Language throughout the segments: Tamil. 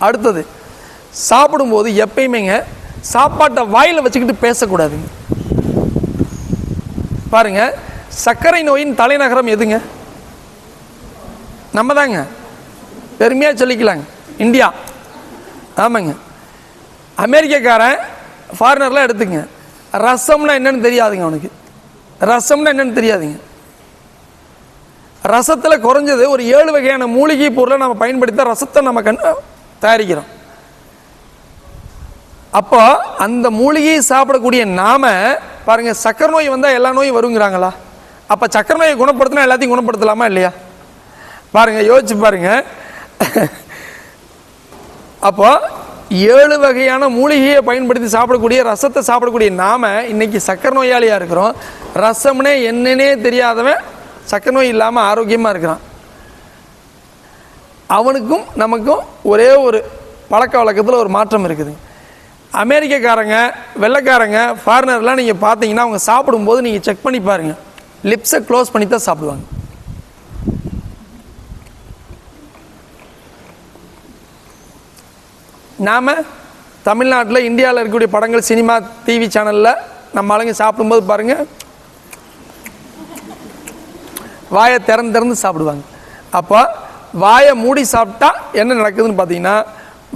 அடுத்தது சாப்பிடும்போது எப்பயுமேங்க சாப்பாட்டை வாயில் வச்சுக்கிட்டு பேசக்கூடாதுங்க. பாருங்க சர்க்கரை நோயின் தலைநகரம் எதுங்க? நம்ம தாங்க பெருமையாக சொல்லிக்கலாங்க. இந்தியா. ஆமாங்க. அமெரிக்கக்காரன் ஃபாரினர்லாம் எடுத்துங்க. ரசம்னா என்னன்னு தெரியாதுங்க அவனுக்கு. ரசம்னா என்னன்னு தெரியாதுங்க. ரசத்தில் குறைஞ்சது ஒரு ஏழு வகையான மூலிகை பொருளை நம்ம பயன்படுத்தி ரசத்தை நம்ம கண் தயாரிக்கிறோம். அப்போ அந்த மூலிகையை சாப்பிடக்கூடிய நாம பாருங்க சக்கரை நோய் வந்தால் எல்லா நோயும் வருங்கிறாங்களா? அப்போ சக்கரை நோயை குணப்படுத்தினா எல்லாத்தையும் குணப்படுத்தலாமா இல்லையா? பாருங்க யோசிச்சு பாருங்க. அப்போ ஏழு வகையான மூலிகையை பயன்படுத்தி சாப்பிடக்கூடிய ரசத்தை சாப்பிடக்கூடிய நாம இன்னைக்கு சக்கரை நோயாளியாக இருக்கிறோம். ரசம்னே என்னன்னே தெரியாதவன் சக்கரை நோய் இல்லாமல் ஆரோக்கியமாக இருக்கிறான். அவனுக்கும் நமக்கும் ஒரே ஒரு பழக்க வழக்கத்தில் ஒரு மாற்றம் இருக்குது. அமெரிக்கக்காரங்க வெள்ளைக்காரங்க ஃபாரினர்லாம் நீங்கள் பார்த்தீங்கன்னா அவங்க சாப்பிடும்போது நீங்கள் செக் பண்ணி பாருங்கள் லிப்ஸை க்ளோஸ் பண்ணி தான் சாப்பிடுவாங்க. நாம் தமிழ்நாட்டில் இந்தியாவில் இருக்கக்கூடிய படங்கள் சினிமா டிவி சேனலில் நம்ம ஆளுங்க சாப்பிடும்போது பாருங்கள் வாயை திறந்து திறந்து சாப்பிடுவாங்க. அப்போ வாயை மூடி சாப்பிட்டா என்ன நடக்குதுன்னு பார்த்தீங்கன்னா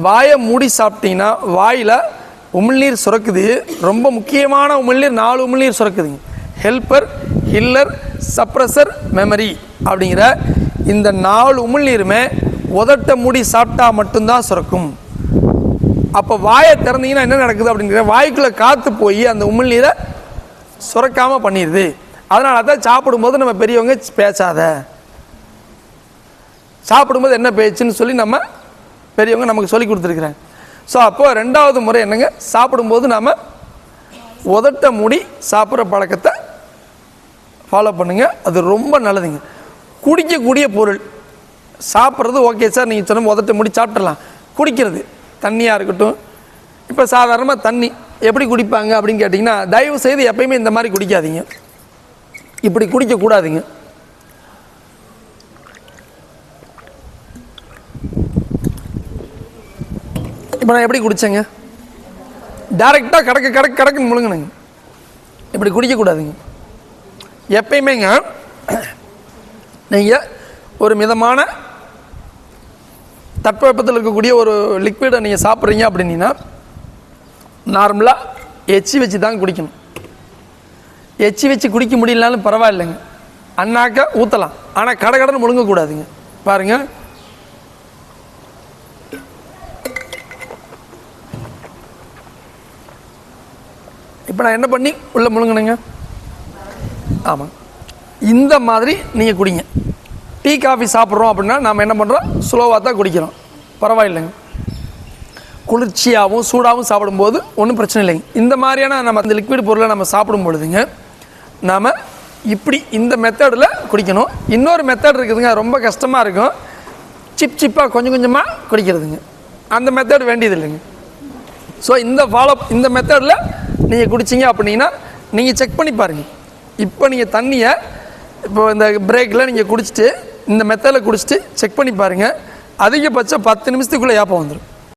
வாயை மூடி சாப்பிட்டீங்கன்னா வாயில் உமிழ்நீர் சுரக்குது. ரொம்ப முக்கியமான உமிழ்நீர் நாலு உமிழ்நீர் சுரக்குதுங்க. ஹெல்ப்பர் ஹில்லர் சப்ரஸர் மெமரி அப்படிங்கிற இந்த நாலு உமிழ்நீருமே உதட்ட மூடி சாப்பிட்டா மட்டும்தான் சுரக்கும். அப்போ வாயை திறந்தீங்கன்னா என்ன நடக்குது அப்படிங்கிற வாய்க்குள்ளே காற்று போய் அந்த உமிழ்நீரை சுரக்காமல் பண்ணிடுது அதனால தான் சாப்பிடும்போது நம்ம பெரியவங்க பேசாத. சாப்பிடும்போது என்ன பேச்சுன்னு சொல்லி நம்ம பெரியவங்க நமக்கு சொல்லி கொடுத்துருக்குறாங்க. ஸோ அப்போது ரெண்டாவது முறை என்னங்க? சாப்பிடும்போது நாம் உதட்ட மூடி சாப்பிட்ற பழக்கத்தை ஃபாலோ பண்ணுங்க. அது ரொம்ப நல்லதுங்க. குடிக்கக்கூடிய பொருள். சாப்பிட்றது ஓகே சார் நீங்கள் சொன்ன உதட்ட மூடி சாப்பிட்றலாம் குடிக்கிறது. தண்ணியாக இருக்கட்டும். இப்போ சாதாரணமாக தண்ணி. எப்படி குடிப்பாங்க அப்படின்னு கேட்டிங்கன்னா தயவு செய்து எப்பயுமே இந்த மாதிரி குடிக்காதீங்க. இப்படி குடிக்கக்கூடாதுங்க. இப்போ நான் எப்படி குடித்தேங்க டைரெக்டாக கடக்க கடக்க கடக்குன்னு முழுங்கணுங்க இப்படி குடிக்கக்கூடாதுங்க. எப்பயுமேங்க நீங்கள் ஒரு மிதமான தட்பவெப்பத்தில் இருக்கக்கூடிய ஒரு லிக்விடை நீங்கள் சாப்பிட்றீங்க அப்படின்னீங்கன்னா நார்மலாக எச்சி வச்சு தான் குடிக்கணும். எச்சி வச்சு குடிக்க முடியலனாலும் பரவாயில்லைங்க. அண்ணாக்க ஊற்றலாம் ஆனால் கடை கடன் முழுங்கக்கூடாதுங்க. பாருங்கள் இப்போ நான் என்ன பண்ணி உள்ளே முழுங்கினேங்க ஆமாம் இந்த மாதிரி நீங்கள் குடிங்க. டீ காஃபி சாப்பிட்றோம் அப்படின்னா நாம் என்ன பண்ணுறோம் ஸ்லோவாக தான் குடிக்கிறோம். பரவாயில்லைங்க. குளிர்ச்சியாகவும் சூடாகவும் சாப்பிடும்போது ஒன்றும் பிரச்சனை இல்லைங்க. இந்த மாதிரியான நம்ம அந்த லிக்விட் பொருளை நம்ம சாப்பிடும் பொழுதுங்க நாம் இப்படி இந்த மெத்தடில் குடிக்கணும். இன்னொரு மெத்தட் இருக்குதுங்க ரொம்ப கஷ்டமாக இருக்கும். சிப் சிப்பாக கொஞ்சம் கொஞ்சமாக குடிக்கிறதுங்க. அந்த மெத்தட் வேண்டியது இல்லைங்க ஸோ இந்த ஃபாலோ இந்த மெத்தடில் நீங்கள் குடிச்சிங்க அப்படின்னா நீங்கள் செக் பண்ணி பாருங்கள் இப்போ நீங்கள் தண்ணியை இப்போ இந்த பிரேக்கில் நீங்கள் குடிச்சிட்டு இந்த மெத்தடில் குடிச்சிட்டு செக் பண்ணி பாருங்கள் அதிகபட்சம் பத்து நிமிஷத்துக்குள்ளே ஏப்பம் வந்துடும்